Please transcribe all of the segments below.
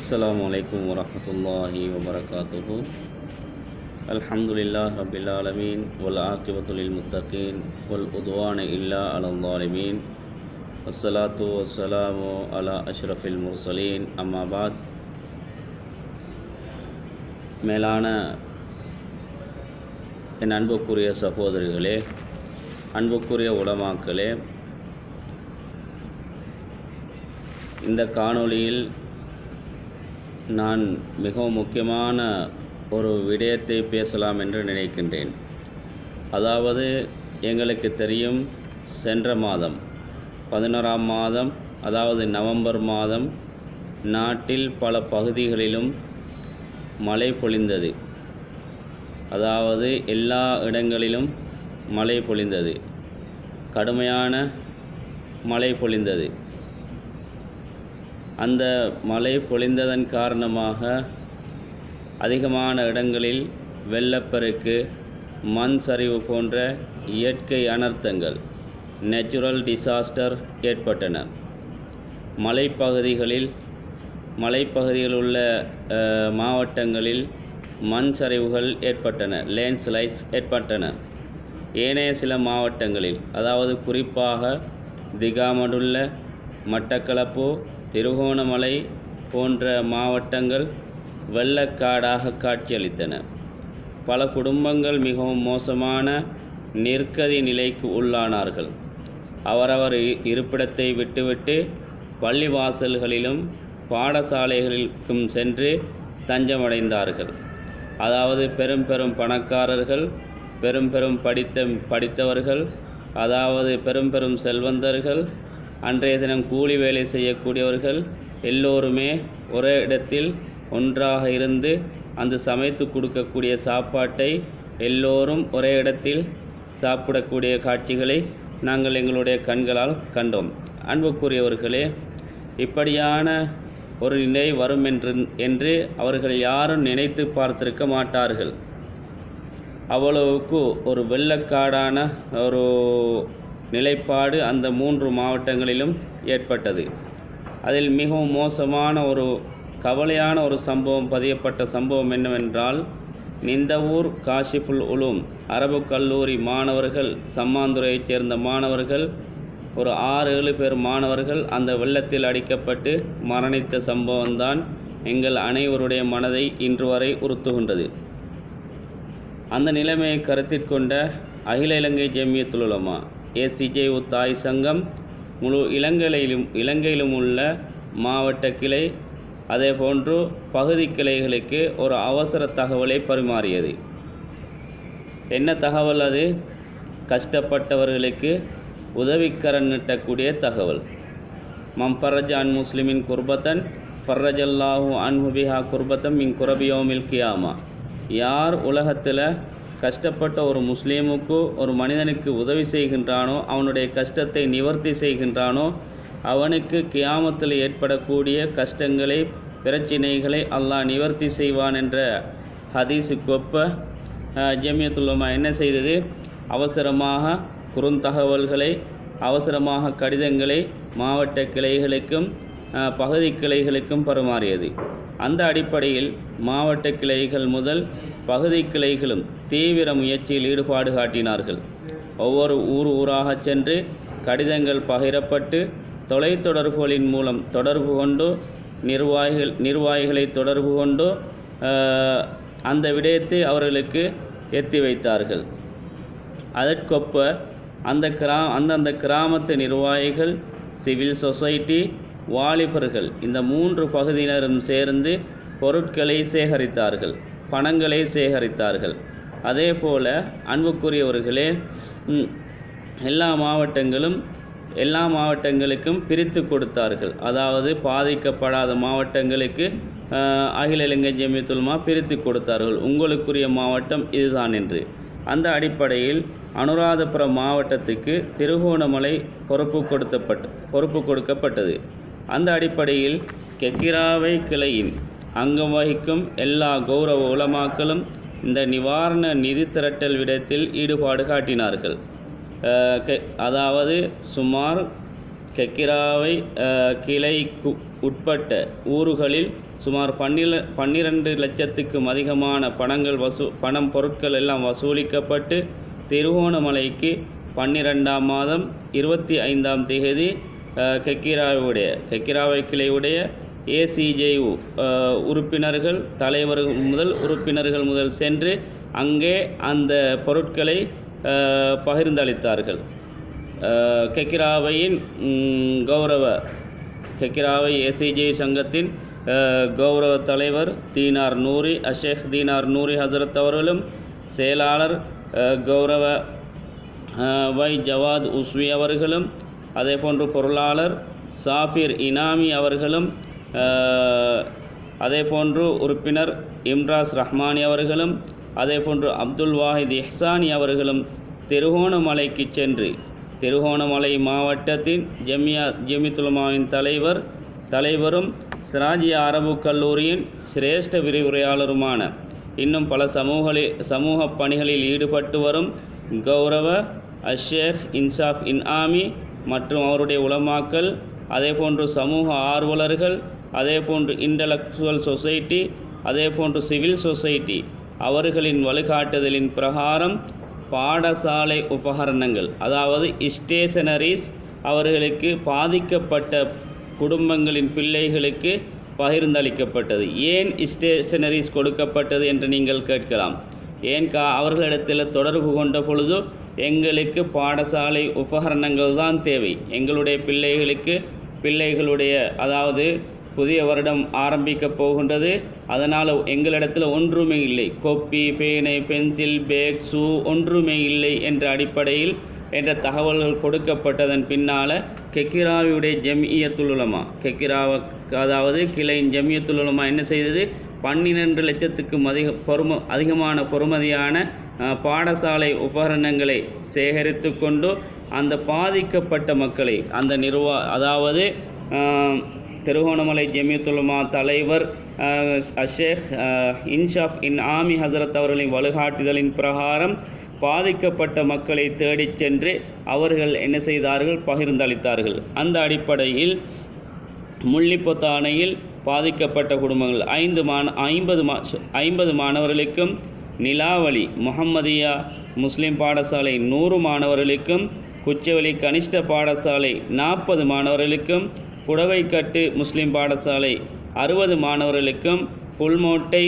السلام عليكم ورحمة الله وبركاته الحمد لله رب العالمين والعاقبة للمتقين والعدوان إلا على الظالمين والصلاة والسلام على أشرف المرسلين أما بعد மேலான என் அன்புக்குரிய சகோதரிகளே அன்புக்குரிய உலமாக்களே இந்த காணொளியில் நான் மிகவும் முக்கியமான ஒரு விடயத்தை பேசலாம் என்று நினைக்கின்றேன். அதாவது எங்களுக்கு தெரியும் சென்ற மாதம் பதினோராம் மாதம் அதாவது நவம்பர் மாதம் நாட்டில் பல பகுதிகளிலும் மழை பொழிந்தது. அதாவது எல்லா இடங்களிலும் மழை பொழிந்தது. கடுமையான மழை பொழிந்தது. அந்த மழை பொழிந்ததன் காரணமாக அதிகமான இடங்களில் வெள்ளப்பெருக்கு மண் சரிவு போன்ற இயற்கை அனர்த்தங்கள் நேச்சுரல் டிசாஸ்டர் ஏற்பட்டன. மலைப்பகுதிகளில் மலைப்பகுதியில் உள்ள மாவட்டங்களில் மண் சரிவுகள் ஏற்பட்டன லேண்ட்ஸ்லைட்ஸ் ஏற்பட்டன. ஏனைய சில மாவட்டங்களில் அதாவது குறிப்பாக திகாமடுள்ள மட்டக்களப்பு திருகோணமலை போன்ற மாவட்டங்கள் வெள்ளக்காடாக காட்சியளித்தன. பல குடும்பங்கள் மிகவும் மோசமான நிற்கதி நிலைக்கு உள்ளானார்கள். அவரவர் இருப்பிடத்தை விட்டுவிட்டு பள்ளிவாசல்களிலும் பாடசாலைகளுக்கும் சென்று தஞ்சமடைந்தார்கள். அதாவது பெரும் பெரும் பணக்காரர்கள் பெரும் பெரும் படித்த படித்தவர்கள் அதாவது பெரும் பெரும் செல்வந்தர்கள் அன்றைய தினம் கூலி வேலை செய்யக்கூடியவர்கள் எல்லோருமே ஒரே இடத்தில் ஒன்றாக இருந்து அந்த சமைத்து கொடுக்கக்கூடிய சாப்பாட்டை எல்லோரும் ஒரே இடத்தில் சாப்பிடக்கூடிய காட்சிகளை நாங்கள் எங்களுடைய கண்களால் கண்டோம். அன்புக்குரியவர்களே இப்படியான ஒரு நிலை வரும் என்று என்று அவர்கள் யாரும் நினைத்து பார்த்திருக்க மாட்டார்கள். அவ்வளவுக்கு ஒரு வெள்ளக்காடான ஒரு நிலைப்பாடு அந்த மூன்று மாவட்டங்களிலும் ஏற்பட்டது. அதில் மிகவும் மோசமான ஒரு கவலையான ஒரு சம்பவம் பதியப்பட்ட சம்பவம் என்னவென்றால் நிந்தவூர் காஷிஃபுல் உலூம் அரபு கல்லூரி மாணவர்கள் சம்மாந்துறையைச் சேர்ந்த மாணவர்கள் ஒரு ஆறு ஏழு பேர் மாணவர்கள் அந்த வெள்ளத்தில் அடிக்கப்பட்டு மரணித்த சம்பவம்தான் எங்கள் அனைவருடைய மனதை இன்று வரை உறுத்துகின்றது. அந்த நிலைமையை கருத்தில் கொண்ட அகில இலங்கை ஜெமியத்துல் உலமா ஏசிஜே தாய் சங்கம் முழு இலங்கையிலும் இலங்கையிலும் உள்ள மாவட்ட கிளை. அதேபோன்று பகுதி கிளைகளுக்கு ஒரு அவசர தகவலை பரிமாறியது. என்ன தகவல் அது? கஷ்டப்பட்டவர்களுக்கு உதவிக்கரன் நிட்டக்கூடிய தகவல். மம் ஃபரஜ் அன் முஸ்லிமின் குர்பத்தன் ஃபர்ரஜல்லாஹு அன் பிஹா குர்பத்தம் மின் குரபியோமில் கியாமா. யார் உலகத்தில் கஷ்டப்பட்ட ஒரு முஸ்லீமுக்கு ஒரு மனிதனுக்கு உதவி செய்கின்றானோ அவனுடைய கஷ்டத்தை நிவர்த்தி செய்கின்றானோ அவனுக்கு கியாமத்தில் ஏற்படக்கூடிய கஷ்டங்களை பிரச்சினைகளை அல்லாஹ் நிவர்த்தி செய்வான் என்ற ஹதீஸுக்கொப்ப அஹ், ஜமியத்துல்லமா என்ன செய்தது? அவசரமாக குறுந்தகவல்களை அவசரமாக கடிதங்களை மாவட்ட கிளைகளுக்கும் பகுதி கிளைகளுக்கும் பரிமாறியது. அந்த அடிப்படையில் மாவட்ட கிளைகள் முதல் பகுதி கிளைகளும் தீவிர முயற்சியில் ஈடுபாடு காட்டினார்கள். ஒவ்வொரு ஊர் ஊராகச் சென்று கடிதங்கள் பகிரப்பட்டு தொலைத்தொடர்புகளின் மூலம் தொடர்பு கொண்டு நிர்வாகிகள் நிர்வாகிகளை தொடர்பு கொண்டு அந்த விடயத்தை அவர்களுக்கு எத்தி வைத்தார்கள். அதற்கொப்ப அந்த கிரா அந்தந்த கிராமத்து நிர்வாகிகள் சிவில் சொசைட்டி வாலிபர்கள் இந்த மூன்று பகுதியினரும் சேர்ந்து பொருட்களை சேகரித்தார்கள். பணங்களை சேகரித்தார்கள். அதே போல் அன்புக்குரியவர்களே எல்லா மாவட்டங்களும் எல்லா மாவட்டங்களுக்கும் பிரித்து கொடுத்தார்கள். அதாவது பாதிக்கப்படாத மாவட்டங்களுக்கு அகில இலங்கை ஜமியத்துல்மா பிரித்து கொடுத்தார்கள். உங்களுக்குரிய மாவட்டம் இதுதான் என்று. அந்த அடிப்படையில் அனுராதபுரம் மாவட்டத்துக்கு திருகோணமலை பொறுப்பு கொடுத்தப்பட்டு பொறுப்பு கொடுக்கப்பட்டது. அந்த அடிப்படையில் கெக்கிராவை கிளையின் அங்கம் வகிக்கும் எல்லா கௌரவ உலமாக்களும் இந்த நிவாரண நிதி திரட்டல் விடத்தில் ஈடுபாடு காட்டினார்கள். கெ- அதாவது சுமார் கெக்கிராவை கிளைக்கு உட்பட்ட ஊர்களில் சுமார் பன்னில பன்னிரண்டு லட்சத்துக்கும் அதிகமான பணங்கள் வசூ பணம் பொருட்கள் எல்லாம் வசூலிக்கப்பட்டு திருகோணமலைக்கு பன்னிரெண்டாம் மாதம் இருபத்தி ஐந்தாம் தேதி கெக்கிராவுடைய கெக்கிராவை கிளையுடைய ஏசிஜே உறுப்பினர்கள் தலைவர்கள் முதல் உறுப்பினர்கள் முதல் சென்று அங்கே அந்த பொருட்களை பகிர்ந்தளித்தார்கள். கெக்கிராவையின் கௌரவ கெக்கிராவை ஏசிஜே சங்கத்தின் கௌரவ தலைவர் தீனார் நூரி அஷேக் தீனார் நூரி ஹசரத் அவர்களும் செயலாளர் கௌரவ வை ஜவாத் உஸ்வி அவர்களும் அதே போன்று பொருளாளர் சாஃபிர் இனாமி அவர்களும் அதே போன்று உறுப்பினர் இம்ராஸ் ரஹ்மானி அவர்களும் அதே போன்று அப்துல் வாஹித் இஹ்சானி அவர்களும் திருகோணமலைக்கு சென்று திருகோணமலை மாவட்டத்தின் ஜமியா ஜெமித்துலமாவின் தலைவர் தலைவரும் சிராஜிய அரபு கல்லூரியின் சிரேஷ்ட விரிவுரையாளருமான இன்னும் பல சமூகலி சமூக பணிகளில் ஈடுபட்டு வரும் கௌரவ அஷேக் இன்சாஃப் இன்ஆமி மற்றும் அவருடைய உலமாக்கள் அதேபோன்று சமூக ஆர்வலர்கள் அதே போன்று இன்டலெக்சுவல் சொசைட்டி அதே போன்று சிவில் சொசைட்டி அவர்களின் வழிகாட்டுதலின் பிரகாரம் பாடசாலை உபகரணங்கள் அதாவது ஸ்டேஷனரிஸ் அவர்களுக்கு பாதிக்கப்பட்ட குடும்பங்களின் பிள்ளைகளுக்கு பகிர்ந்தளிக்கப்பட்டது. ஏன் ஸ்டேஷனரிஸ் கொடுக்கப்பட்டது என்று நீங்கள் கேட்கலாம். ஏன் கா அவர்களிடத்தில் தொடர்பு கொண்ட பொழுது எங்களுக்கு பாடசாலை உபகரணங்கள் தான் தேவை. எங்களுடைய பிள்ளைகளுக்கு பிள்ளைகளுடைய அதாவது புதிய வருடம் ஆரம்பிக்கப் போகின்றது. அதனால் எங்களிடத்தில் ஒன்றுமே இல்லை. கொப்பி பேனை பென்சில் பேக் ஷூ ஒன்றுமே இல்லை என்ற அடிப்படையில் என்ற தகவல்கள் கொடுக்கப்பட்டதன் பின்னால் கெக்கிராவியுடைய ஜமியத்துல் கெக்கிராவுக்கு அதாவது கிளையின் ஜமியத்துல் என்ன செய்தது? பன்னிரண்டு லட்சத்துக்கும் அதிக பொறும அதிகமான பொறுமதியான பாடசாலை உபகரணங்களை சேகரித்து கொண்டு அந்த பாதிக்கப்பட்ட மக்களை அந்த நிர்வா அதாவது திருகோணமலை ஜெமியத்துலுமா தலைவர் அஷேக் இன்ஷாஃப் இன் ஆமி ஹசரத் அவர்களின் வழிகாட்டுதலின் பிரகாரம் பாதிக்கப்பட்ட மக்களை தேடிச் சென்று அவர்கள் என்ன செய்தார்கள்? பகிர்ந்தளித்தார்கள். அந்த அடிப்படையில் முள்ளிப்பொத்தானையில் பாதிக்கப்பட்ட குடும்பங்கள் ஐந்து மாண ஐம்பது மா ஐம்பது மாணவர்களுக்கும் நிலாவளி முஹம்மதியா முஸ்லீம் பாடசாலை நூறு மாணவர்களுக்கும் குச்சவெளி கனிஷ்ட பாடசாலை நாற்பது மாணவர்களுக்கும் புடவைக்கட்டு முஸ்லிம் பாடசாலை அறுபது மாணவர்களுக்கும் புல்மோட்டை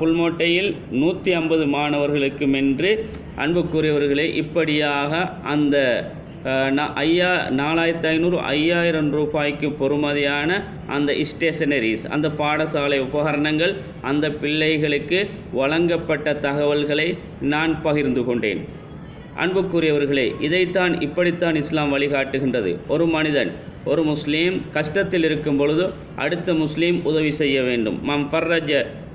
புல்மோட்டையில் நூற்றி ஐம்பது மாணவர்களுக்கும் என்று அன்புக்குரியவர்களே இப்படியாக அந்த ஐயா நாலாயிரத்தி ஐநூறு ஐயாயிரம் ரூபாய்க்கு பொறுமதியான அந்த ஸ்டேஷனரிஸ் அந்த பாடசாலை உபகரணங்கள் அந்த பிள்ளைகளுக்கு வழங்கப்பட்ட தகவல்களை நான் பகிர்ந்து கொண்டேன். அன்புக்குரியவர்களே இதைத்தான் இப்படித்தான் இஸ்லாம் வழிகாட்டுகின்றது. ஒரு மனிதன் ஒரு முஸ்லீம் கஷ்டத்தில் இருக்கும் பொழுது அடுத்த முஸ்லீம் உதவி செய்ய வேண்டும். மம் ஃபர்ரஜ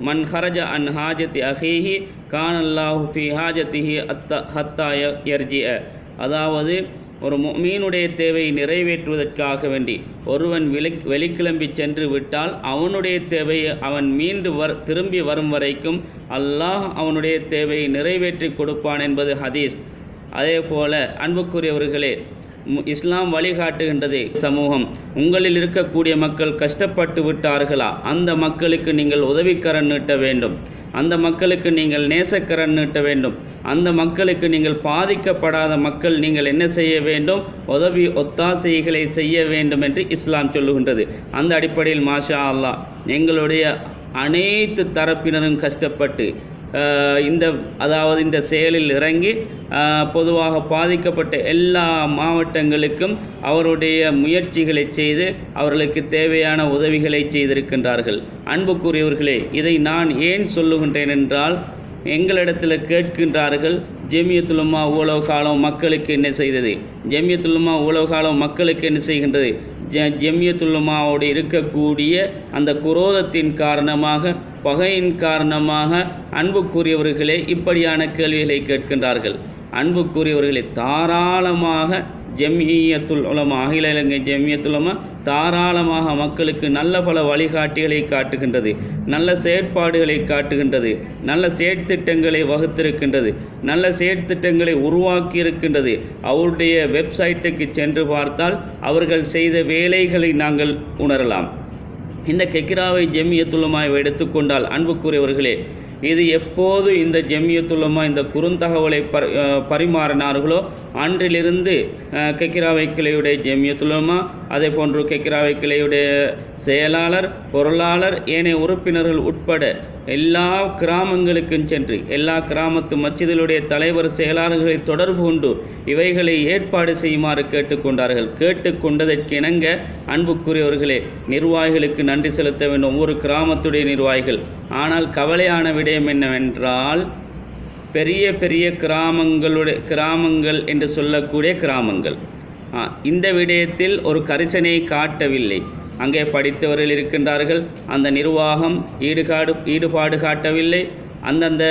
மன் ஹரஜ அன் ஹாஜத்தி அஹீஹி கானல்லாஹு ஃபி ஹாஜத்திஹி அத்த ஹத்தாய யர்ஜிஅ. அதாவது ஒரு மீனுடைய தேவையை நிறைவேற்றுவதற்காக வேண்டி ஒருவன் வெளி வெளிக்கிளம்பி சென்று விட்டால் அவனுடைய தேவையை அவன் மீண்டு வர் திரும்பி வரும் வரைக்கும் அல்லாஹ் அவனுடைய தேவையை நிறைவேற்றி கொடுப்பான் என்பது ஹதீஸ். அதே போல அன்புக்குரியவர்களே இஸ்லாம் வழிகாட்டுகின்றது சமூகம். உங்களில் இருக்கக்கூடிய மக்கள் கஷ்டப்பட்டு விட்டார்களா? அந்த மக்களுக்கு நீங்கள் உதவிக்கரன் நீட்ட வேண்டும். அந்த மக்களுக்கு நீங்கள் நேசக்கரன் நீட்ட வேண்டும். அந்த மக்களுக்கு நீங்கள் பாதிக்கப்படாத மக்கள் நீங்கள் என்ன செய்ய வேண்டும்? உதவி ஒத்தாசைகளை செய்ய வேண்டும் என்று இஸ்லாம் சொல்லுகின்றது. அந்த அடிப்படையில் மாஷா அல்லாஹ் எங்களுடைய அனைத்து தரப்பினரும் கஷ்டப்பட்டு இந்த அதாவது இந்த செயலில் இறங்கி பொதுவாக பாதிக்கப்பட்ட எல்லா மாவட்டங்களுக்கும் அவருடைய முயற்சிகளை செய்து அவர்களுக்கு தேவையான உதவிகளை செய்திருக்கின்றார்கள். அன்புக்குரியவர்களே இதை நான் ஏன் சொல்லுகின்றேன் என்றால் எங்களிடத்தில் கேட்கின்றார்கள் ஜெமியத்துலமா உலக காலம் மக்களுக்கு என்ன செய்தது? ஜெமியத்துலமா உலக காலம் மக்களுக்கு என்ன செய்கின்றது? ஜ ஜெமியத்துல்லமாவோடு இருக்கக்கூடிய அந்த குரோதத்தின் காரணமாக பகையின் காரணமாக அன்புக்குரியவர்களே இப்படியான கேள்விகளை கேட்கின்றார்கள். அன்புக்குரியவர்களே தாராளமாக ஜெமியத்துல் உலமா அகில இலங்கை ஜெமியத்துல் தாராளமாக மக்களுக்கு நல்ல பல வழிகாட்டிகளை காட்டுகின்றது நல்ல செயற்பாடுகளை காட்டுகின்றது நல்ல செயற்திட்டங்களை வகுத்திருக்கின்றது நல்ல செயற்திட்டங்களை உருவாக்கி இருக்கின்றது அவருடைய வெப்சைட்டுக்கு சென்று பார்த்தால் அவர்கள் செய்த வேலைகளை நாங்கள் உணரலாம். இந்த கெக்கிராவை ஜெமியத்துலமாய் எடுத்துக்கொண்டால் அன்புக்குரியவர்களே இது எப்போது இந்த ஜெமியத்துலமா இந்த குறுந்தகவலை பரி பரிமாறினார்களோ அன்றிலிருந்து கெக்கிராவை கிளையுடைய ஜெமியத்துலமா அதே போன்று கெக்கிராவை கிளையுடைய செயலாளர் பொருளாளர் ஏனைய உறுப்பினர்கள் உட்பட எல்லா கிராமங்களுக்கும் சென்று எல்லா கிராமத்து மச்சிதலுடைய தலைவர் செயலாளர்களை தொடர்பு கொண்டு இவைகளை ஏற்பாடு செய்யுமாறு கேட்டுக்கொண்டார்கள். கேட்டுக்கொண்டதற்கு இணங்க அன்புக்குரியவர்களே நிர்வாகிகளுக்கு நன்றி செலுத்த வேண்டும். ஒவ்வொரு கிராமத்துடைய நிர்வாகிகள். ஆனால் கவலையான விடயம் என்னவென்றால் பெரிய பெரிய கிராமங்களுடைய கிராமங்கள் என்று சொல்லக்கூடிய கிராமங்கள். இந்த விடயத்தில் ஒரு கரிசனை காட்டவில்லை. அங்கே படித்தவர்கள் இருக்கின்றார்கள். அந்த நிர்வாகம் ஈடுகாடு ஈடுபாடு காட்டவில்லை. அந்தந்த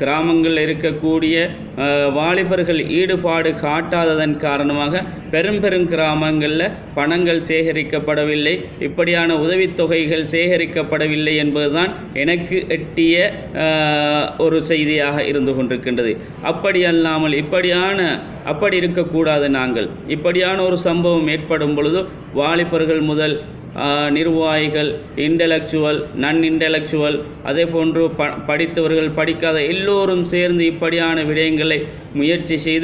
கிராமங்களில் இருக்கக்கூடிய வாலிபர்கள் ஈடுபாடு காட்டாததன் காரணமாக பெரும் பெரும் கிராமங்களில் பணங்கள் சேகரிக்கப்படவில்லை. இப்படியான உதவித்தொகைகள் சேகரிக்கப்படவில்லை என்பதுதான் எனக்கு எட்டிய ஒரு செய்தியாக இருந்து கொண்டிருக்கின்றது. அப்படி அல்லாமல் இப்படியான அப்படி இருக்கக்கூடாது நாங்கள். இப்படியான ஒரு சம்பவம் ஏற்படும் பொழுது வாலிபர்கள் முதல் நிர்வாகிகள் இன்டலெக்சுவல் நன் இன்டலெக்சுவல் அதே போன்று ப படித்தவர்கள் படிக்காத எல்லோரும் சேர்ந்து இப்படியான விடயங்களை முயற்சி செய்து